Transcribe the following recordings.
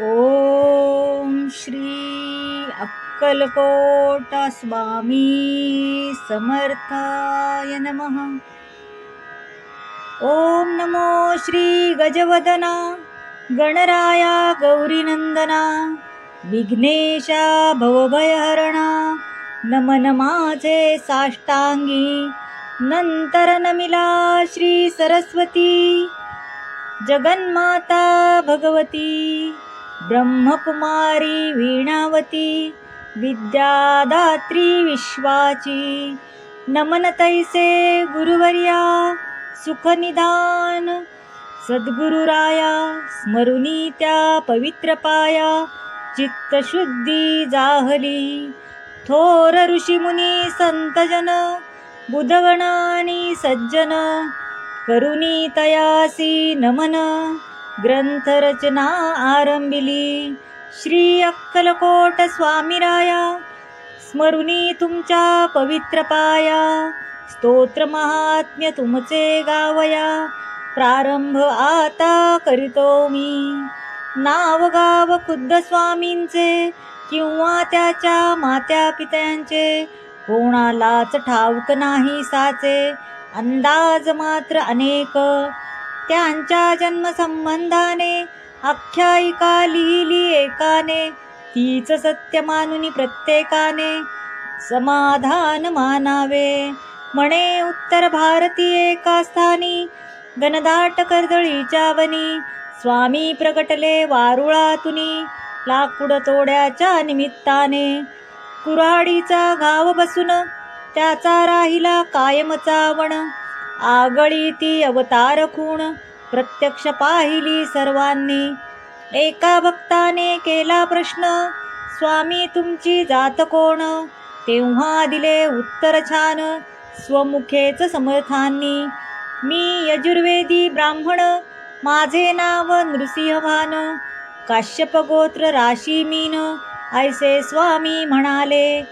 ओम श्री अक्कलकोट स्वामी समर्थाय नमः। ओम नमो श्री गजवदना गणराया गौरीनंदना विघ्नेशा भवभयहरणा नमन माझे साष्टांगी नंतर नमिला श्री सरस्वती जगन्माता भगवती। ब्रह्मकुमारी वीणावती विद्यादात्री विश्वाची नमन तैसे गुरुवर्या सुखनिदान सद्गुरुराया स्मरुनी त्या पवित्र पाया चित्तशुद्धी जाहली. थोर ऋषीमुनी संतजन बुधगणानी सज्जन करुणी तयासी नमन ग्रंथरचना आरंभिली. श्री अक्कलकोट स्वामीराया स्मरुनी तुमच्या पवित्र पाया. स्तोत्र महात्म्य तुमचे गावया. प्रारंभ आता करीतो मी. नाव गाव खुद्द स्वामींचे किंवा त्याच्या मात्या पित्यांचे. कोणालाच ठाऊक नाही साचे. अंदाज मात्र अनेक. त्यांच्या जन्मसंबंधाने आख्यायिका लिहिली एकाने. तीच सत्य मानुनी प्रत्येकाने. समाधान मानावे. म्हणे उत्तर भारतीय एका स्थानी घनदाट कर्दळीच्या वनी स्वामी प्रगटले वारुळातुनी लाकूड तोड्याच्या निमित्ताने. कुऱ्हाडीचा घाव बसून त्याचा राहिला कायमचा वण आगळी ती अवतार खूण प्रत्यक्ष पाहिली सर्वांनी. एका भक्ताने केला प्रश्न स्वामी तुमची जात कोण? तेव्हा दिले उत्तर छान स्वमुखेच समर्थांनी. मी यजुर्वेदी ब्राह्मण माझे नाव नृसिंहवान काश्यप गोत्र राशी मीन ऐसे स्वामी म्हणाले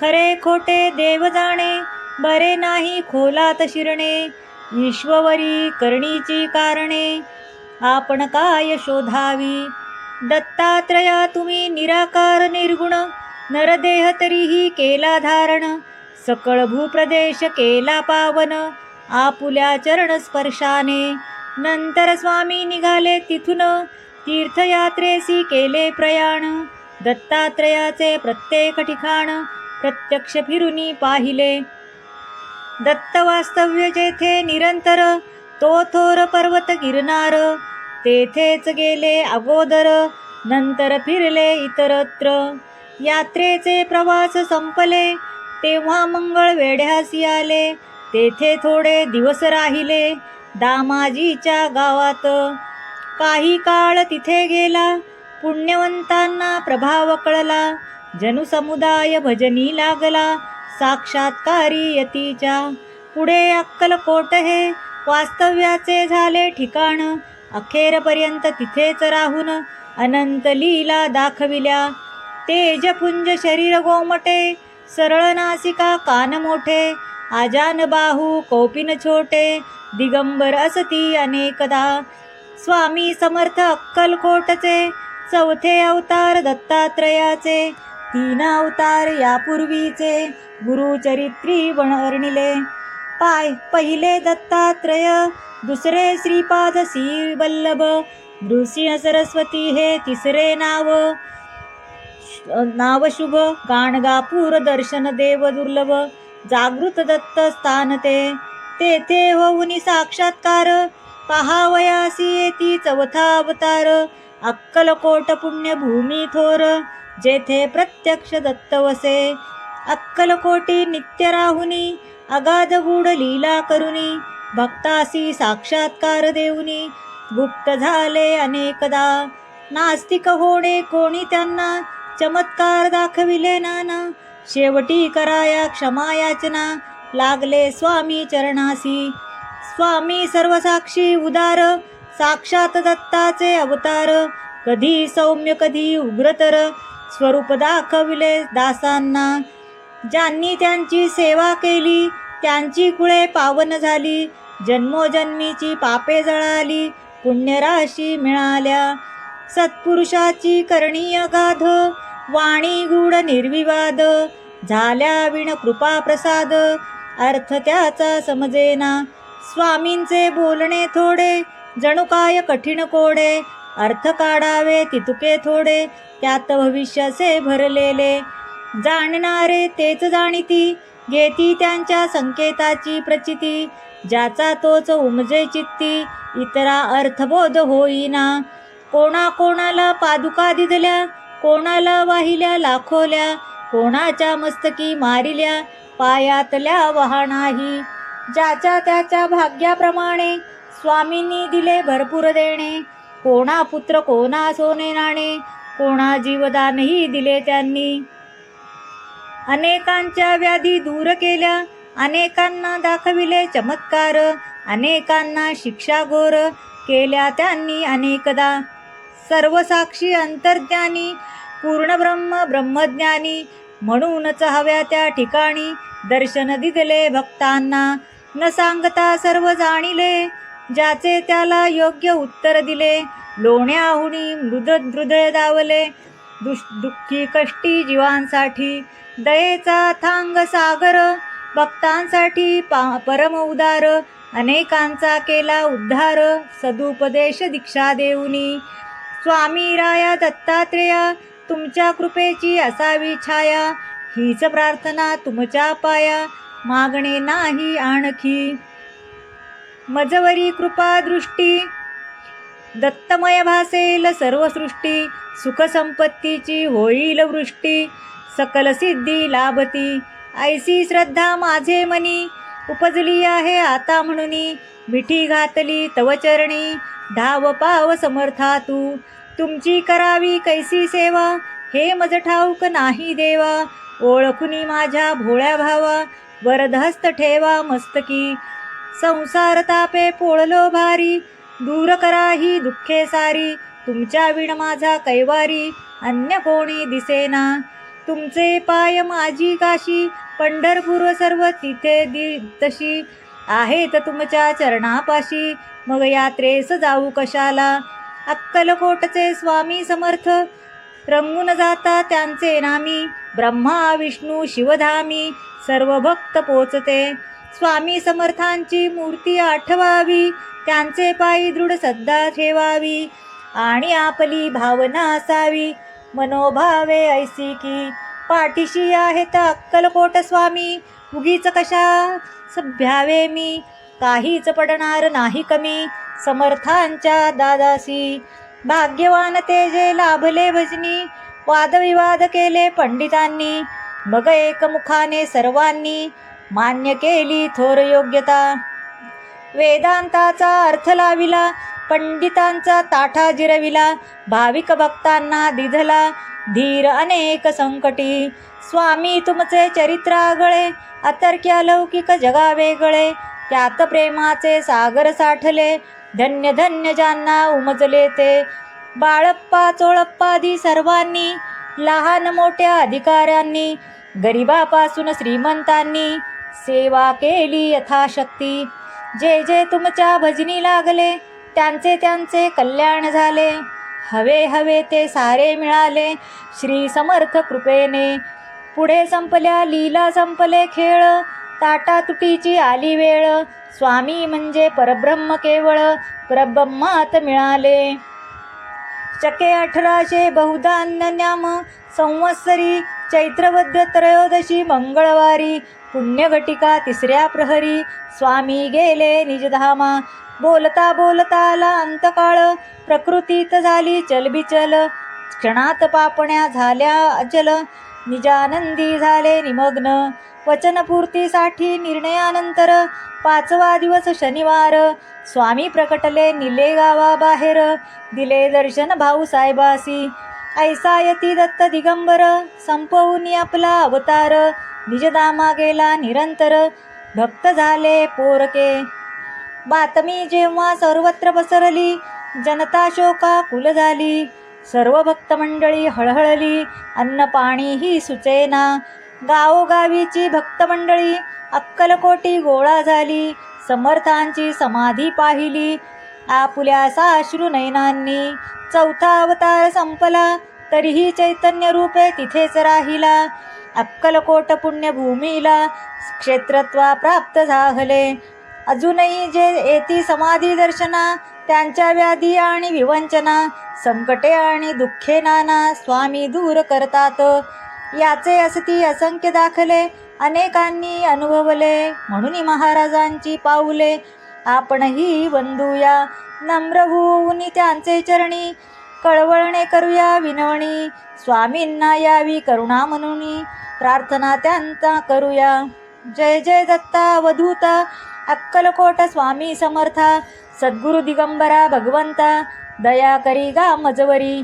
खरे खोटे देव जाणे बरे नाही खोलात शिरणे ईश्ववरी करणीची कारणे. आपण काय शोधावी? दत्तात्रया तुम्ही निराकार निर्गुण. नरदेह तरीही केला धारण. सकळ भूप्रदेश केला पावन. आपुल्या चरण स्पर्शाने नंतर स्वामी निघाले तिथून. तीर्थयात्रेसी केले प्रयाण. दत्तात्रयाचे प्रत्येक ठिकाण प्रत्यक्ष फिरुनी पाहिले. दत्त वास्तव्य जेथे निरंतर तो थोर पर्वत गिरणार तेथेच गेले अगोदर नंतर फिरले इतरत्र. यात्रेचे प्रवास संपले तेव्हा मंगळ वेढ्यासी आले. तेथे थोडे दिवस राहिले दामाजीच्या गावात. काही काळ तिथे गेला पुण्यवंतांना प्रभाव कळला. जनसमुदाय भजनी लागला साक्षात्कारी यतीच्या. पुढे अक्कलकोट हे वास्तव्याचे झाले ठिकाण. अखेरपर्यंत तिथेच राहून अनंत लीला दाखविल्या. तेजपुंज शरीर गोमटे सरळ नासिका कान मोठे आजान बाहू कौपिन छोटे दिगंबर असती अनेकदा. स्वामी समर्थ अक्कलकोटचे चौथे अवतार दत्तात्रयाचे तीन अवतार यापूर्वीचे. गुरुचरित्री वर्णिले पाय पहिले दत्तात्रय दुसरे श्रीपाद श्री वल्लभ नृसिंह सरस्वती हे तिसरे नाव. नाव शुभ गाणगापूर दर्शन देव दुर्लभ जागृत दत्त स्थान ते. तेथे होऊनी साक्षात्कार पहावयासी येती चौथा अवतार अक्कलकोट पुण्यभूमी थोर जेथे प्रत्यक्ष दत्त वसे अक्कलकोटी नित्य राहुनी अगाध गूढ लीला करुनी भक्तासी साक्षात्कार देऊनी गुप्त झाले अनेकदा. नास्तिक होणे कोणी त्यांना? चमत्कार दाखविले नाना. शेवटी कराया क्षमा याचना लागले स्वामी चरणासी. स्वामी सर्वसाक्षी उदार साक्षात दत्ताचे अवतार. कधी सौम्य कधी उग्रतर. स्वरूप दाखविले दासांना. ज्यांनी त्यांची सेवा केली त्यांची कुळे पावन झाली. जन्मोजन्मीची पापे जळाली पुण्यराशी मिळाल्या. सत्पुरुषाची करणीय गाध वाणी गुढ निर्विवाद. झाल्या विण कृपा प्रसाद अर्थ त्याचा समजेना. स्वामींचे बोलणे थोडे जणू काय कठीण कोडे. अर्थ काढावे तितुके थोडे त्यात भविष्याचे भरलेले. जाणणारे तेच जाणीती घेती त्यांच्या संकेताची प्रचिती. ज्याचा तोच उमजे चित्ती इतरा अर्थबोध होईना. कोणा कोणाला पादुका दिदल्या कोणाला वाहिल्या लाखोल्या कोणाच्या मस्तकी मारिल्या पायातल्या वाहनाही ज्याच्या त्याच्या भाग्याप्रमाणे स्वामींनी दिले भरपूर देणे. कोणा पुत्र कोणा सोने नाणे कोणा जीवदानही दिले त्यांनी. अनेकांच्या व्याधी दूर केल्या अनेकांना दाखविले चमत्कार अनेकांना शिक्षा गोर केल्या त्यांनी अनेकदा. सर्वसाक्षी अंतर्ज्ञानी पूर्ण ब्रह्म ब्रह्मज्ञानी म्हणूनच हव्या त्या ठिकाणी दर्शन दिदले भक्तांना. न सांगता सर्व जाणिले ज्याचे त्याला योग्य उत्तर दिले. लोण्याहुनी मृद हृदय दावले. दुष दुःखी कष्टी जीवांसाठी दयेचा थांग सागर. भक्तांसाठी पा परम उदार. अनेकांचा केला उद्धार. सदुपदेश दीक्षा देऊनी. स्वामी राया दत्तात्रेया तुमच्या कृपेची असावी छाया. हीच प्रार्थना तुमच्या पाया. मागणे नाही आणखी. मजवरी कृपा दृष्टी. दत्तमय भासेल सर्व सृष्टी होईल वृष्टी. सकल सिद्धी लाभती ऐसी श्रद्धा माझे मनी. उपजली आहे आता म्हणून मिठी घातली तव चरणी. धाव पाव समर्था तू तुमची करावी कैसी सेवा. हे मज ठाऊक नाही देवा ओळखुनी माझ्या भोळ्या भावा. वरदहस्त ठेवा मस्तकी संसार तापे पोळलो भारी दूर करा ही दुःखे सारी तुमच्या विण माझा कैवारी अन्य कोणी दिसेना. तुमचे पाय माझी काशी पंढरपूर सर्व तिथे दि तशी. आहेत तुमच्या चरणापाशी मग यात्रेस जाऊ कशाला? अक्कलकोटचे स्वामी समर्थ रंगून जाता त्यांचे नामी. ब्रह्मा विष्णू शिवधामी सर्व भक्त पोचते. स्वामी समर्थांची मूर्ती आठवावी त्यांचे पायी दृढ सद्दा ठेवावी आणि आपली भावना असावी. मनोभावे ऐसी की पाठीशी आहेत अक्कलकोट स्वामी. उगीच कशा सभ्यावे मी? काहीच पडणार नाही कमी. समर्थांच्या दादासी. भाग्यवान ते जे लाभले भजनी. वादविवाद केले पंडितांनी. मग एकमुखाने सर्वांनी. मान्य केली थोर योग्यता. वेदांताचा अर्थ लाविला पंडितांचा ताठा जिरविला भाविक भक्तांना दिधला धीर अनेक संकटी. स्वामी तुमचे चरित्र आगळे अतर्क्य लौकिक जगा वेगळे त्यात प्रेमाचे सागर साठले धन्य धन्य ज्यांना उमजले ते. बाळप्पा चोळप्पादी सर्वांनी लहान मोठ्या अधिकाऱ्यांनी गरिबापासून श्रीमंतांनी सेवा केली यथाशक्ती. जे जे तुमच्या भजनी लागले त्यांचे त्यांचे कल्याण झाले. हवे हवे ते सारे मिळाले श्री समर्थ कृपेने. पुढे संपल्या लीला संपले खेळ. ताटा तुटीची आली वेळ. स्वामी म्हणजे परब्रह्म केवळ परब्रह्मात मिळाले. चके अठराशे बहुधा अन्नन्याम संवत्सरी चैत्रवद्य त्रयोदशी मंगळवारी पुण्यघटिका तिसऱ्या प्रहरी. स्वामी गेले निजधामा. बोलता बोलता आला अंतकाळ प्रकृतीत झाली चलबिचल. क्षणात पापण्या झाल्या अचल. निजानंदी झाले निमग्न. वचनपूर्तीसाठी निर्णयानंतर पाचवा दिवस शनिवार. स्वामी प्रकटले निले गावाबाहेर. दिले दर्शन भाऊसाहेबासी ऐसा यती दत्त दिगंबर. संपवून आपला अवतार. निजदामा गेला निरंतर. भक्त झाले पोरके. बातमी जेव्हा सर्वत्र पसरली जनता शोका कुल झाली. सर्व भक्तमंडळी हळहळली अन्न ही सुचेना. गावोगावीची भक्तमंडळी अक्कलकोटी गोळा झाली समर्थांची समाधी पाहिली. आपुल्या साश्रू नयनांनी चौथा अवतार संपला तरीही चैतन्य रूपे तिथेच राहिला. अक्कलकोट पुण्यभूमीला क्षेत्रत्वा प्राप्त झाले. अजूनही जे येती समाधी दर्शना त्यांच्या व्याधी आणि विवंचना संकटे आणि दुःखे नाना स्वामी दूर करतात. याचे असती असंख्य दाखले अनेकांनी अनुभवले. म्हणून महाराजांची पाऊले आपणही बंधूया. नम्र होऊन त्यांचे चरणी कळवळणे करूया विनवणी. स्वामींना यावी करुणा म्हणून प्रार्थना त्यांचा करूया. जय जय दत्ता अवधूता अक्कलकोट स्वामी समर्था सद्गुरु दिगंबरा भगवंता दया करी गा मजवरी.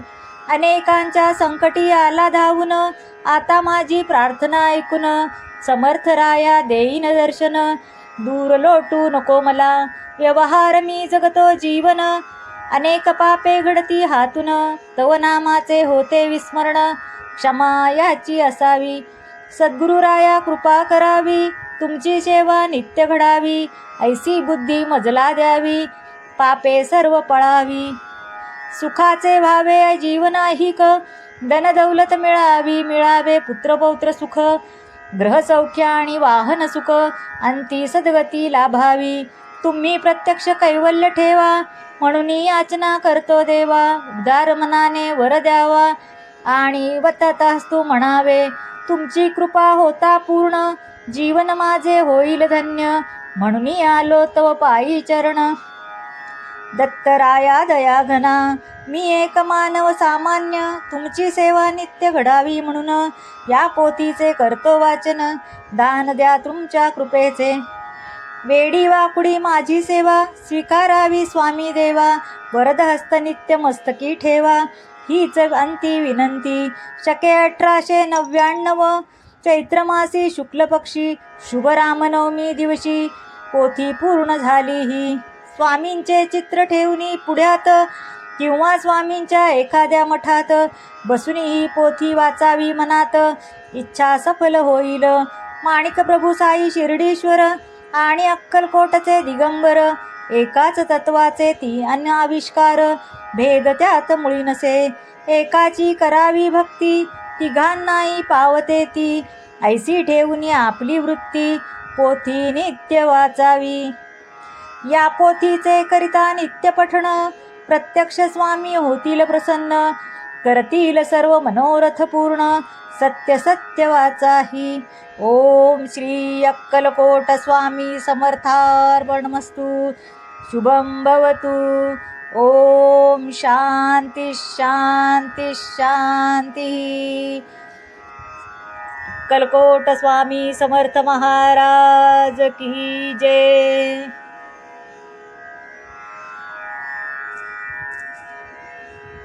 अनेकांच्या संकटी आला धावून आता माझी प्रार्थना ऐकून समर्थ राया देईन दर्शन. दूर लोटू नको मला व्यवहार मी जगतो जीवन. अनेक पापे घडती हातून तव नामाचे होते विस्मरण क्षमा याची असावी. सद्गुरुराया कृपा करावी तुमची सेवा नित्य घडावी ऐसी बुद्धी मजला द्यावी पापे सर्व पळावी. सुखाचे व्हावे जीवन ऐहिक धनदौलत मिळावी मिळावे पुत्रपौत्र सुख ग्रहसौख्य आणि वाहन सुख अंती सद्गती लाभावी. तुम्ही प्रत्यक्ष कैवल्य ठेवा म्हणून याचना करतो देवा. उदार मनाने वर द्यावा आणि वततास्तू म्हणावे तुमची कृपा होता पूर्ण. जीवन माझे होईल धन्य. म्हणून आलो तव पायी चरण. दत्तराया दया घना. मी एक मानव सामान्य. तुमची सेवा नित्य घडावी म्हणून. या पोथीचे करतो वाचन दान द्या तुमच्या कृपेचे. वेडी वाकुडी माझी सेवा. स्वीकारावी स्वामी देवा. वरदहस्त नित्य मस्तकी ठेवा. हीच अंती विनंती. शके अठराशे नव्याण्णव चैत्रमासी शुक्लपक्षी शुभरामनवमी दिवशी पोथी पूर्ण झाली ही. स्वामींचे चित्र ठेवणी पुढ्यात किंवा स्वामींच्या एखाद्या मठात बसून ही पोथी वाचावी मनात इच्छा सफल होईल. माणिक प्रभू साई शिर्डीश्वर आणि अक्कलकोटचे दिगंबर एकाच तत्वाचे ती अन्य आविष्कार. भेद त्यात मुळी नसे. एकाची करावी भक्ती तिघांनाही पावते ती. ऐसी ठेवून आपली वृत्ती पोथी नित्य वाचावी. या पोथीचे करिता नित्य पठण प्रत्यक्ष स्वामी होतील प्रसन्न. करतील सर्व मनोरथ पूर्ण सत्य सत्य वाचाही. ओम श्री अक्कलकोट स्वामी समर्थार्पणमस्तू. शुभम भवतु। ओम शांती शांती शांती अक्कलकोट स्वामी समर्थ महाराज की जय।